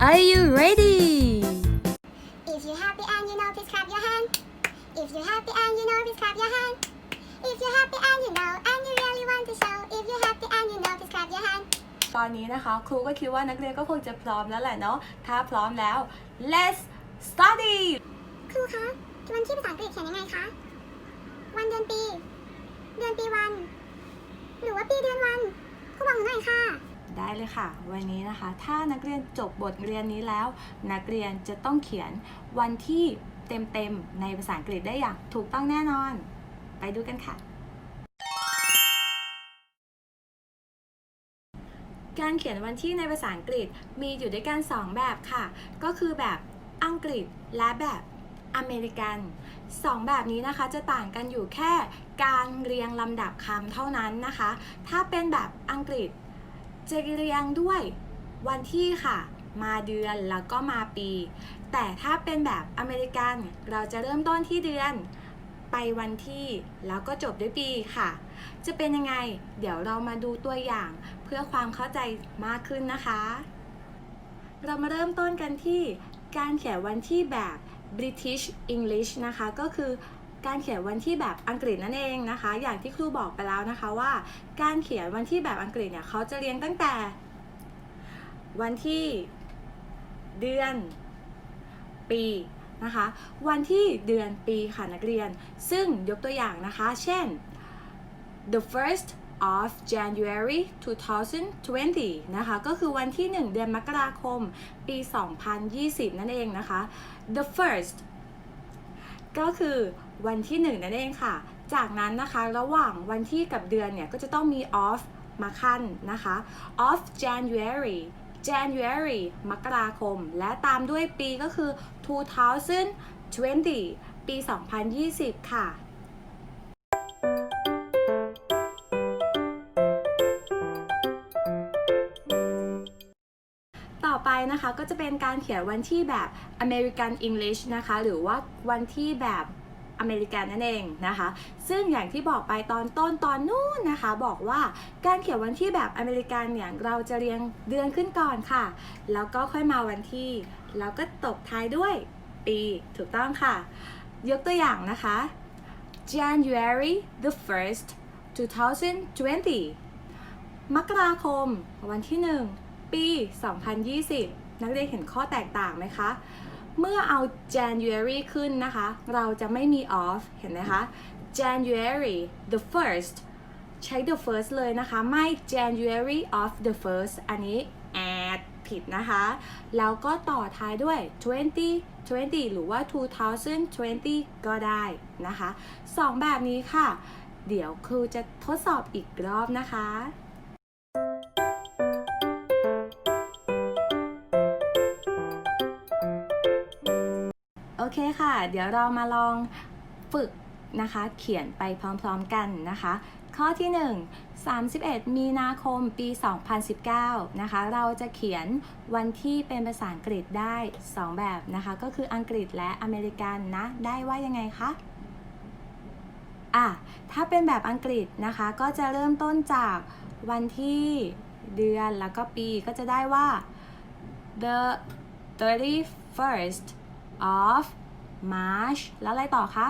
Are you ready If you're happy and you know, please clap your hand. If you're happy and you know, please clap your hand. If you're happy and you know, and you really want to show. If you're happy and you know, please clap your hand. ตอนนี้นะคะ ครูก็คิดว่านักเรียนก็คงจะพร้อมแล้วแหละเนาะถ้าพร้อมแล้ว let's study ครูคะวันที่ภาษาอังกฤษเขียนยังไงคะ วันเดือนปี เดือนปีวัน หรือว่าปีเดือนวันครูบอกหนูหน่อยค่ะ ได้เลยค่ะ วันนี้นะคะ ถ้านักเรียนจบบทเรียนนี้แล้ว นักเรียนจะต้องเขียนวันที่เต็มๆในภาษาอังกฤษได้อย่างถูกต้องแน่นอน ไปดูกันค่ะ การเขียนวันที่ในภาษาอังกฤษมีอยู่ด้วยกัน 2 แบบค่ะ ก็คือแบบอังกฤษและแบบอเมริกัน 2 แบบนี้นะคะจะต่างกันอยู่แค่การเรียงลำดับคำเท่านั้นนะคะ ถ้าเป็นแบบอังกฤษ จะเรียงด้วยวันที่ค่ะ มาเดือนแล้วก็มาปี แต่ถ้าเป็นแบบอเมริกันเราจะเริ่มต้นที่เดือนไปวันที่แล้วก็จบด้วยปีค่ะ จะเป็นยังไง เดี๋ยวเรามาดูตัวอย่างเพื่อความเข้าใจมากขึ้นนะคะ เรามาเริ่มต้นกันที่การเขียนวันที่แบบ British English นะคะ ก็คือ การเขียนวันที่แบบอังกฤษนั่นเองนะคะ อย่างที่ครูบอกไปแล้วนะคะว่า การเขียนวันที่แบบอังกฤษเนี่ยเขาจะเรียงตั้งแต่ วันที่เดือน ปีนะคะ วันที่เดือนปีค่ะนักเรียน ซึ่งยกตัวอย่างนะคะ เช่น the first of January 2020 นะคะ ก็คือวันที่ 1 เดือนมกราคม ปี 2020 นั่นเองนะคะ the first ก็คือวันที่ 1 นั่นเองค่ะ จากนั้นนะคะระหว่างวันที่กับเดือนเนี่ย ก็จะต้องมี off มาขั้นนะคะ of January January มกราคม และตามด้วยปีก็คือ 2020 ปี 2020 ค่ะ ไปนะคะก็จะเป็นการเขียนวันที่แบบ American English นะคะ หรือว่าวันที่แบบอเมริกันนั่นเองนะคะ ซึ่งอย่างที่บอกไปตอนต้นตอนนู้นนะคะ บอกว่าการเขียนวันที่แบบอเมริกันเนี่ยเราจะเรียงเดือนขึ้นก่อนค่ะ แล้วก็ค่อยมาวันที่ แล้วก็ตบท้ายด้วยปีถูกต้องค่ะ ยกตัวอย่างนะคะ January the 1st 2020 มกราคม วันที่ 1 ปี 2020 นักเรียนเห็นข้อแตกต่างไหมคะ เมื่อเอา January ขึ้นนะคะ เราจะไม่มี off เห็นไหมคะ January the first ใช้ the first เลยนะคะ ไม่ January of the first อันนี้ add ผิดนะคะ แล้วก็ต่อท้ายด้วย 2020 หรือว่า 2020 ก็ได้นะคะสองแบบนี้ค่ะ เดี๋ยวครูจะทดสอบอีกรอบนะคะ เคค่ะ เดี๋ยวเรามาลองฝึกนะคะ เขียนไปพร้อมๆกันนะคะ ข้อที่ 1 31 มีนาคมปี 2019 นะคะ เราจะเขียนวันที่เป็นภาษาอังกฤษได้ 2 แบบนะคะ ก็คืออังกฤษและอเมริกันนะ ได้ว่ายังไงคะอะ ถ้าเป็นแบบอังกฤษนะคะ ก็จะเริ่มต้นจากวันที่เดือนแล้วก็ปีก็จะได้ว่า the 31st of March แล้วอะไรต่อคะ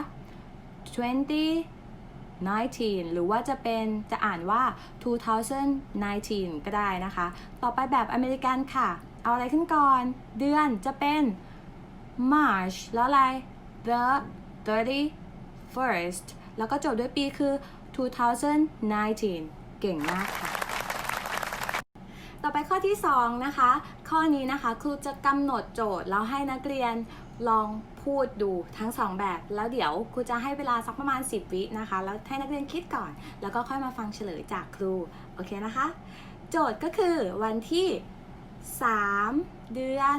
2019 หรือว่าจะเป็นจะอ่านว่า 2019 ก็ได้นะคะ ต่อไปแบบอเมริกันค่ะ เอาอะไรขึ้นก่อน เดือนจะเป็น March แล้วอะไร the 31st แล้วก็จบด้วยปีคือ 2019 เก่งมากค่ะ ต่อไปข้อที่ 2 นะคะ ข้อนี้นะคะครูจะกำหนดโจทย์แล้วให้นักเรียนลองพูดดูทั้ง 2 แบบ แล้วเดี๋ยวครูจะให้เวลาสักประมาณ 10 วินะคะ แล้วให้นักเรียนคิดก่อน แล้วก็ค่อยมาฟังเฉลยจากครู โอเคนะคะ โจทย์ก็คือวันที่ 3 เดือน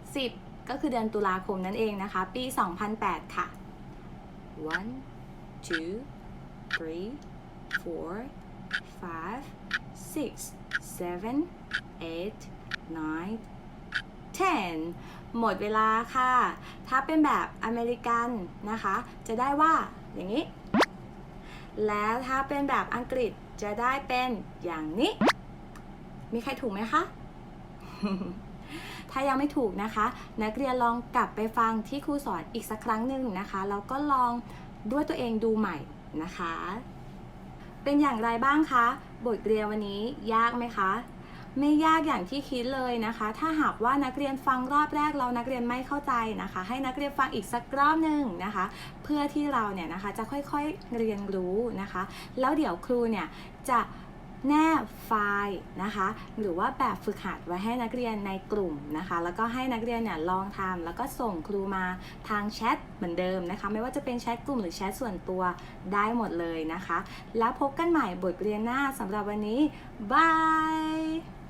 10 ก็คือเดือนตุลาคมนั่นเองนะคะ ปี 2008 ค่ะ one two three four five six seven eight nine ten หมดเวลาค่ะ ถ้าเป็นแบบอเมริกันนะคะ จะได้ว่าอย่างนี้ แล้วถ้าเป็นแบบอังกฤษจะได้เป็นอย่างนี้ มีใครถูกไหมคะ ถ้ายังไม่ถูกนะคะ นักเรียนลองกลับไปฟังที่ครูสอนอีกสักครั้งหนึ่งนะคะ แล้วก็ลองด้วยตัวเองดูใหม่นะคะ เป็นอย่างไรบ้างคะ บทเรียนวันนี้ยากไหมคะ ไม่ยากอย่างที่คิดเลยนะคะ ถ้าหากว่านักเรียนฟังรอบแรกเรานักเรียนไม่เข้าใจนะคะ ให้นักเรียนฟังอีกสักรอบหนึ่งนะคะ เพื่อที่เราเนี่ยนะคะจะค่อยๆเรียนรู้นะคะ แล้วเดี๋ยวครูเนี่ยจะ แนบไฟล์นะคะ หรือว่าแบบฝึกหัดไว้ให้นักเรียนในกลุ่มนะคะ แล้วก็ให้นักเรียนเนี่ยลองทำแล้วก็ส่งครูมาทางแชทเหมือนเดิมนะคะ ไม่ว่าจะเป็นแชทกลุ่มหรือแชทส่วนตัวได้หมดเลยนะคะ แล้วพบกันใหม่บทเรียนหน้าสำหรับวันนี้บาย